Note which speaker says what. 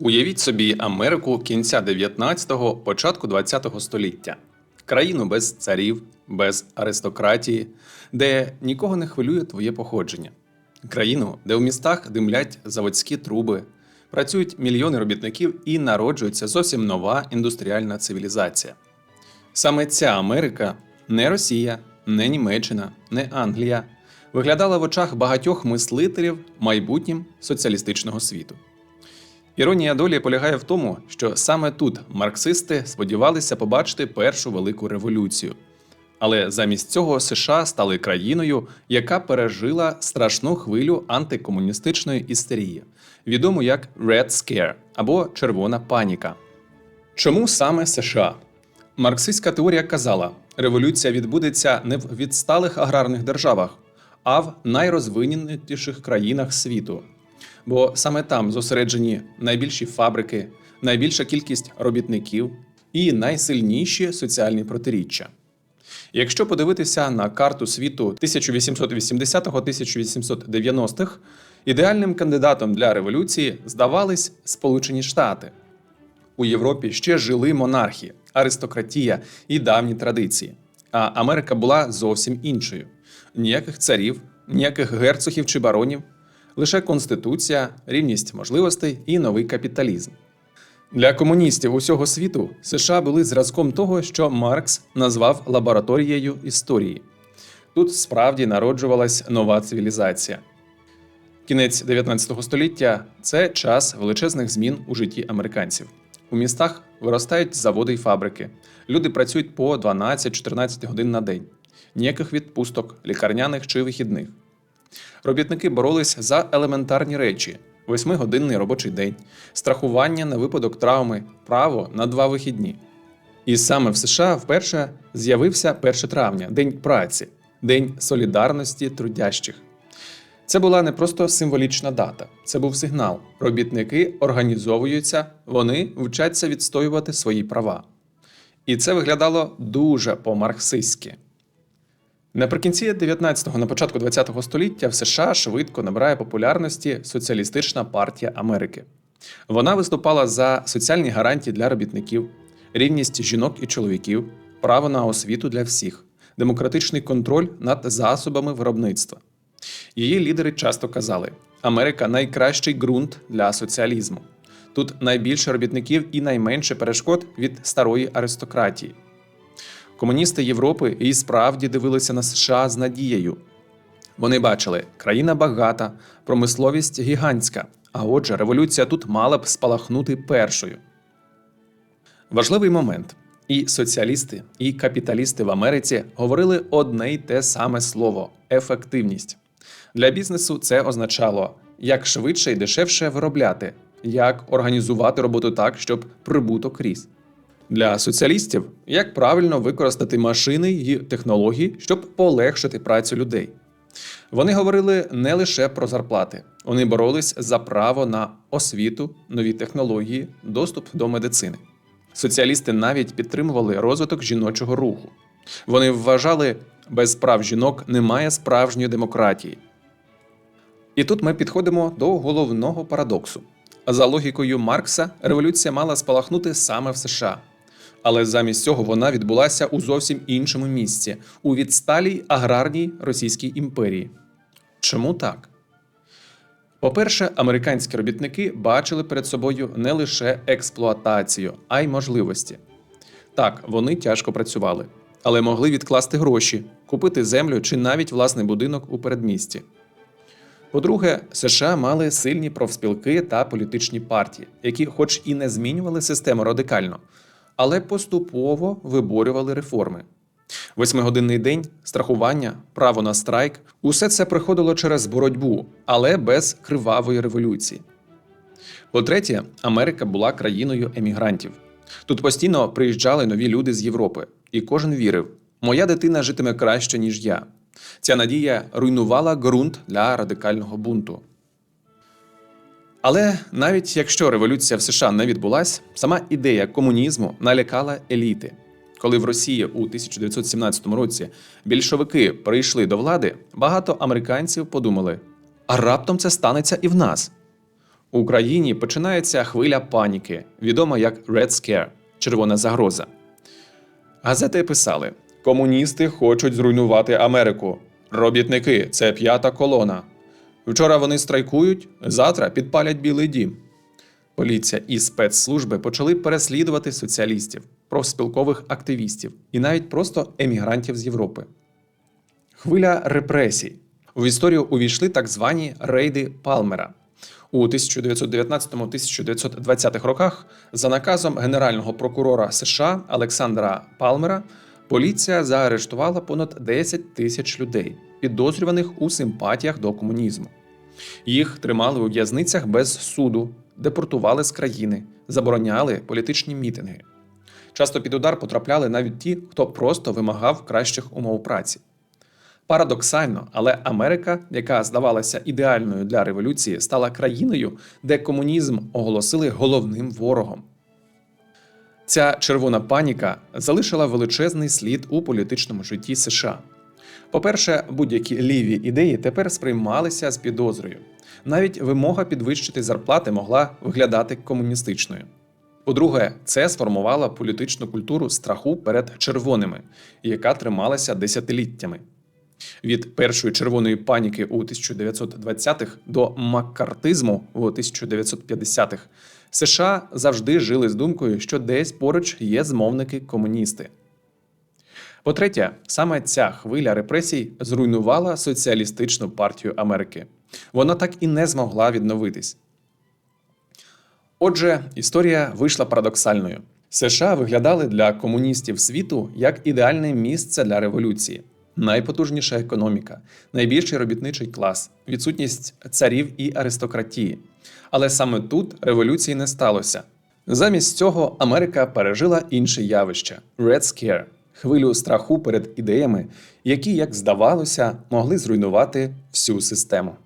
Speaker 1: Уявіть собі Америку кінця 19-го, початку 20-го століття. Країну без царів, без аристократії, де нікого не хвилює твоє походження. Країну, де в містах димлять заводські труби, працюють мільйони робітників і народжується зовсім нова індустріальна цивілізація. Саме ця Америка не Росія, не Німеччина, не Англія виглядала в очах багатьох мислителів майбутнім соціалістичного світу. Іронія долі полягає в тому, що саме тут марксисти сподівалися побачити першу велику революцію. Але замість цього США стали країною, яка пережила страшну хвилю антикомуністичної істерії, відому як Red Scare або Червона паніка. Чому саме США? Марксистська теорія казала, революція відбудеться не в відсталих аграрних державах, а в найрозвиненіших країнах світу. Бо саме там зосереджені найбільші фабрики, найбільша кількість робітників і найсильніші соціальні протиріччя. Якщо подивитися на карту світу 1880-1890-х, ідеальним кандидатом для революції здавались Сполучені Штати. У Європі ще жили монархи, аристократія і давні традиції. А Америка була зовсім іншою: ніяких царів, ніяких герцогів чи баронів, лише конституція, рівність можливостей і новий капіталізм. Для комуністів усього світу США були зразком того, що Маркс назвав лабораторією історії. Тут справді народжувалась нова цивілізація. Кінець 19 століття це час величезних змін у житті американців. У містах виростають заводи й фабрики. Люди працюють по 12-14 годин на день, ніяких відпусток, лікарняних чи вихідних. Робітники боролись за елементарні речі: восьмигодинний робочий день, страхування на випадок травми, право на два вихідні. І саме в США вперше з'явився 1 травня День праці, День солідарності трудящих. Це була не просто символічна дата, це був сигнал. Робітники організовуються, вони вчаться відстоювати свої права. І це виглядало дуже по-марксистськи. Наприкінці 19-го, на початку 20-го століття в США швидко набирає популярності Соціалістична партія Америки. Вона виступала за соціальні гарантії для робітників, рівність жінок і чоловіків, право на освіту для всіх, демократичний контроль над засобами виробництва. Її лідери часто казали: Америка найкращий ґрунт для соціалізму. Тут найбільше робітників і найменше перешкод від старої аристократії. Комуністи Європи і справді дивилися на США з надією. Вони бачили, країна багата, промисловість гігантська, а отже, революція тут мала б спалахнути першою. Важливий момент. І соціалісти, і капіталісти в Америці говорили одне й те саме слово ефективність. Для бізнесу це означало як швидше і дешевше виробляти, як організувати роботу так, щоб прибуток ріс. Для соціалістів як правильно використати машини і технології, щоб полегшити працю людей. Вони говорили не лише про зарплати, вони боролись за право на освіту, нові технології, доступ до медицини. Соціалісти навіть підтримували розвиток жіночого руху. Вони вважали, без прав жінок немає справжньої демократії. І тут ми підходимо до головного парадоксу. За логікою Маркса, революція мала спалахнути саме в США. Але замість цього вона відбулася у зовсім іншому місці у відсталій аграрній Російській імперії. Чому так? По-перше, американські робітники бачили перед собою не лише експлуатацію, а й можливості. Так, вони тяжко працювали, але могли відкласти гроші, купити землю чи навіть власний будинок у передмісті. По-друге, США мали сильні профспілки та політичні партії, які, хоч і не змінювали систему радикально, але поступово виборювали реформи. Восьмигодинний день, страхування, право на страйк усе це приходило через боротьбу, але без кривавої революції. По-третє, Америка була країною емігрантів. Тут постійно приїжджали нові люди з Європи, і кожен вірив: моя дитина житиме краще, ніж я. Ця надія руйнувала ґрунт для радикального бунту. Але навіть якщо революція в США не відбулась, сама ідея комунізму налякала еліти. Коли в Росії у 1917 році більшовики прийшли до влади, багато американців подумали: а раптом це станеться і в нас. У Україні починається хвиля паніки, відома як Red Scare – червона загроза. Газети писали: комуністи хочуть зруйнувати Америку. Робітники це п'ята колона. Вчора вони страйкують, завтра підпалять Білий дім. Поліція і спецслужби почали переслідувати соціалістів, профспілкових активістів і навіть просто емігрантів з Європи. Хвиля репресій. В історію увійшли так звані рейди Палмера. У 1919-1920 роках за наказом генерального прокурора США Олександра Палмера поліція заарештувала понад 10 тисяч людей, підозрюваних у симпатіях до комунізму. Їх тримали у в'язницях без суду, депортували з країни, забороняли політичні мітинги. Часто під удар потрапляли навіть ті, хто просто вимагав кращих умов праці. Парадоксально, але Америка, яка здавалася ідеальною для революції, стала країною, де комунізм оголосили головним ворогом. Ця червона паніка залишила величезний слід у політичному житті США. По-перше, будь-які ліві ідеї тепер сприймалися з підозрою. Навіть вимога підвищити зарплати могла виглядати комуністичною. По-друге, це сформувало політичну культуру страху перед червоними, яка трималася десятиліттями. Від першої червоної паніки у 1920-х до маккартизму у 1950-х США завжди жили з думкою, що десь поруч є змовники комуністи. По-третє, саме ця хвиля репресій зруйнувала соціалістичну партію Америки. Вона так і не змогла відновитись. Отже, історія вийшла парадоксальною. США виглядали для комуністів світу як ідеальне місце для революції, найпотужніша економіка, найбільший робітничий клас, відсутність царів і аристократії. Але саме тут революції не сталося. Замість цього Америка пережила інше явище Red Scare – хвилю страху перед ідеями, які, як здавалося, могли зруйнувати всю систему.